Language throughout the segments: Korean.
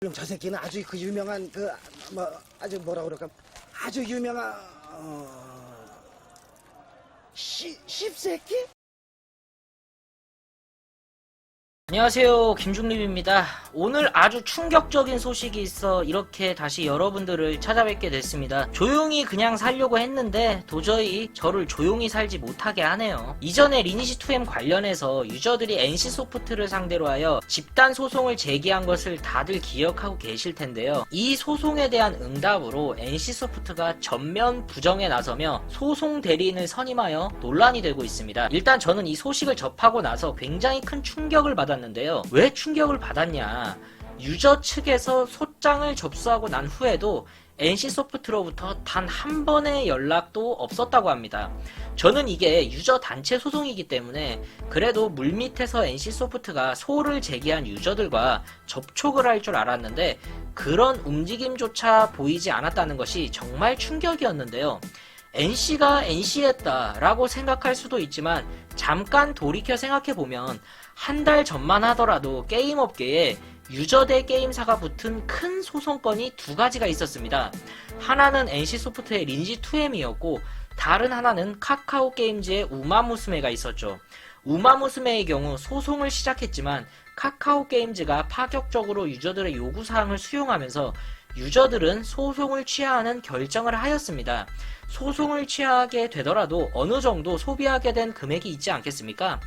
그럼 저 새끼는 아주 그 유명한 그 뭐 아주 뭐라 그럴까 아주 유명한 어... 시, 십새끼? 안녕하세요. 김중립입니다. 오늘 아주 충격적인 소식이 있어 이렇게 다시 여러분들을 찾아뵙게 됐습니다. 조용히 그냥 살려고 했는데 도저히 저를 조용히 살지 못하게 하네요. 이전에 리니지2M 관련해서 유저들이 NC소프트를 상대로 하여 집단 소송을 제기한 것을 다들 기억하고 계실 텐데요. 이 소송에 대한 응답으로 NC소프트가 전면 부정에 나서며 소송 대리인을 선임하여 논란이 되고 있습니다. 일단 저는 이 소식을 접하고 나서 굉장히 큰 충격을 받았는데 요. 왜 충격을 받았냐? 유저 측에서 소장을 접수하고 난 후에도 NC소프트로부터 단 한 번의 연락도 없었다고 합니다. 저는 이게 유저 단체 소송이기 때문에 그래도 물밑에서 NC소프트가 소를 제기한 유저들과 접촉을 할 줄 알았는데 그런 움직임조차 보이지 않았다는 것이 정말 충격이었는데요. NC가 NC했다라고 생각할 수도 있지만 잠깐 돌이켜 생각해보면 한 달 전만 하더라도 게임 업계에 유저 대 게임사가 붙은 큰 소송건이 두 가지가 있었습니다. 하나는 NC소프트의 린지2M이었고 다른 하나는 카카오 게임즈의 우마무스메가 있었죠. 우마무스메의 경우 소송을 시작했지만 카카오 게임즈가 파격적으로 유저들의 요구사항을 수용하면서 유저들은 소송을 취하하는 결정을 하였습니다. 소송을 취하게 되더라도 어느 정도 소비하게 된 금액이 있지 않겠습니까?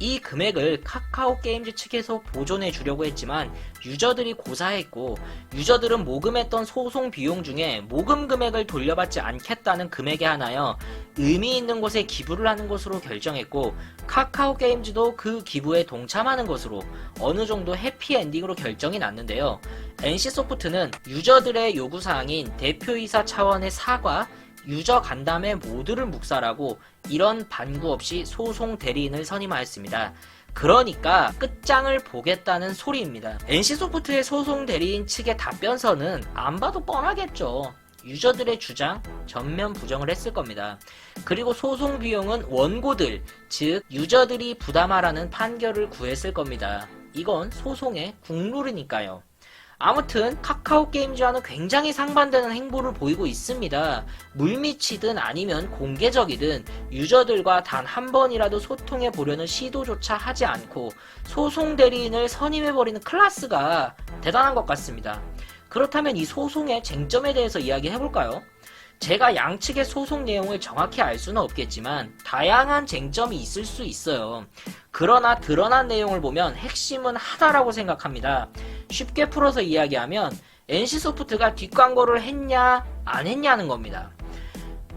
이 금액을 카카오 게임즈 측에서 보존해 주려고 했지만 유저들이 고사했고 유저들은 모금했던 소송 비용 중에 모금 금액을 돌려받지 않겠다는 금액에 하나여 의미 있는 곳에 기부를 하는 것으로 결정했고 카카오 게임즈도 그 기부에 동참하는 것으로 어느 정도 해피 엔딩으로 결정이 났는데요. NC소프트는 유저들의 요구사항인 대표이사 차원의 사과, 유저 간담회 모두를 묵살하고 이런 반구 없이 소송 대리인을 선임하였습니다. 그러니까 끝장을 보겠다는 소리입니다. NC소프트의 소송 대리인 측의 답변서는 안 봐도 뻔하겠죠. 유저들의 주장 전면 부정을 했을 겁니다. 그리고 소송 비용은 원고들, 즉 유저들이 부담하라는 판결을 구했을 겁니다. 이건 소송의 국룰이니까요. 아무튼 카카오 게임즈와는 굉장히 상반되는 행보를 보이고 있습니다. 물밑이든 아니면 공개적이든 유저들과 단 한 번이라도 소통해 보려는 시도조차 하지 않고 소송 대리인을 선임해 버리는 클라스가 대단한 것 같습니다. 그렇다면 이 소송의 쟁점에 대해서 이야기해 볼까요? 제가 양측의 소송 내용을 정확히 알 수는 없겠지만 다양한 쟁점이 있을 수 있어요. 그러나 드러난 내용을 보면 핵심은 하나라고 생각합니다. 쉽게 풀어서 이야기하면 NC소프트가 뒷광고를 했냐 안 했냐는 겁니다.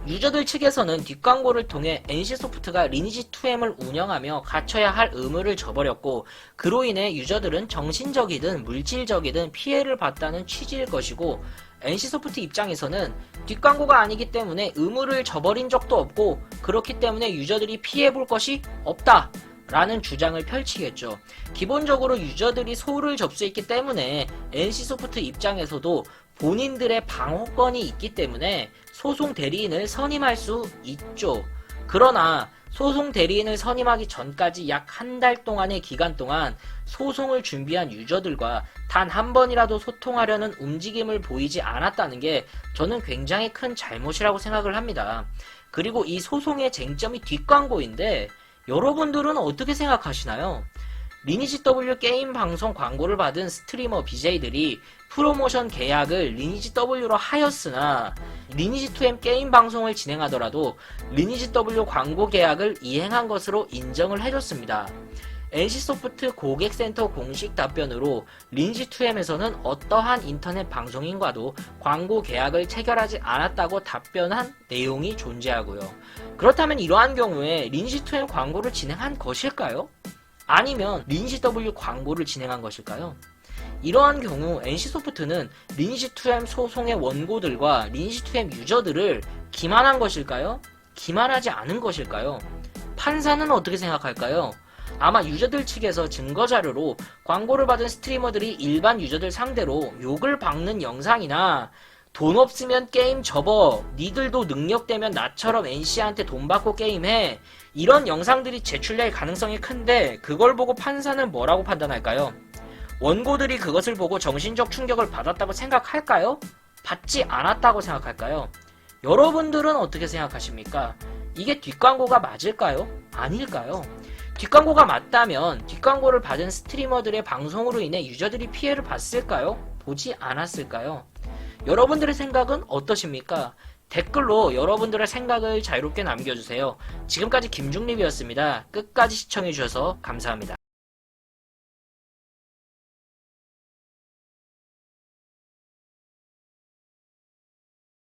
유저들 측에서는 뒷광고를 통해 NC소프트가 리니지2M을 운영하며 갖춰야 할 의무를 저버렸고 그로 인해 유저들은 정신적이든 물질적이든 피해를 봤다는 취지일 것이고 NC소프트 입장에서는 뒷광고가 아니기 때문에 의무를 저버린 적도 없고 그렇기 때문에 유저들이 피해볼 것이 없다 라는 주장을 펼치겠죠. 기본적으로 유저들이 소를 접수했기 때문에 NC소프트 입장에서도 본인들의 방어권이 있기 때문에 소송 대리인을 선임할 수 있죠. 그러나 소송 대리인을 선임하기 전까지 약 한 달 동안의 기간 동안 소송을 준비한 유저들과 단 한 번이라도 소통하려는 움직임을 보이지 않았다는 게 저는 굉장히 큰 잘못이라고 생각을 합니다. 그리고 이 소송의 쟁점이 뒷광고인데 여러분들은 어떻게 생각하시나요? 리니지 W 게임 방송 광고를 받은 스트리머 BJ들이 프로모션 계약을 리니지 W로 하였으나 리니지 2M 게임 방송을 진행하더라도 리니지 W 광고 계약을 이행한 것으로 인정을 해줬습니다. NC소프트 고객센터 공식 답변으로 리니지 2M에서는 어떠한 인터넷 방송인과도 광고 계약을 체결하지 않았다고 답변한 내용이 존재하고요. 그렇다면 이러한 경우에 리니지 2M 광고를 진행한 것일까요? 아니면 리니지 W 광고를 진행한 것일까요? 이러한 경우 NC소프트는 리니지2M 소송의 원고들과 리니지2M 유저들을 기만한 것일까요? 기만하지 않은 것일까요? 판사는 어떻게 생각할까요? 아마 유저들 측에서 증거 자료로 광고를 받은 스트리머들이 일반 유저들 상대로 욕을 박는 영상이나 돈 없으면 게임 접어 니들도 능력되면 나처럼 NC한테 돈 받고 게임해 이런 영상들이 제출될 가능성이 큰데 그걸 보고 판사는 뭐라고 판단할까요? 원고들이 그것을 보고 정신적 충격을 받았다고 생각할까요? 받지 않았다고 생각할까요? 여러분들은 어떻게 생각하십니까? 이게 뒷광고가 맞을까요? 아닐까요? 뒷광고가 맞다면 뒷광고를 받은 스트리머들의 방송으로 인해 유저들이 피해를 봤을까요? 보지 않았을까요? 여러분들의 생각은 어떠십니까? 댓글로 여러분들의 생각을 자유롭게 남겨주세요. 지금까지 김중립이었습니다. 끝까지 시청해주셔서 감사합니다.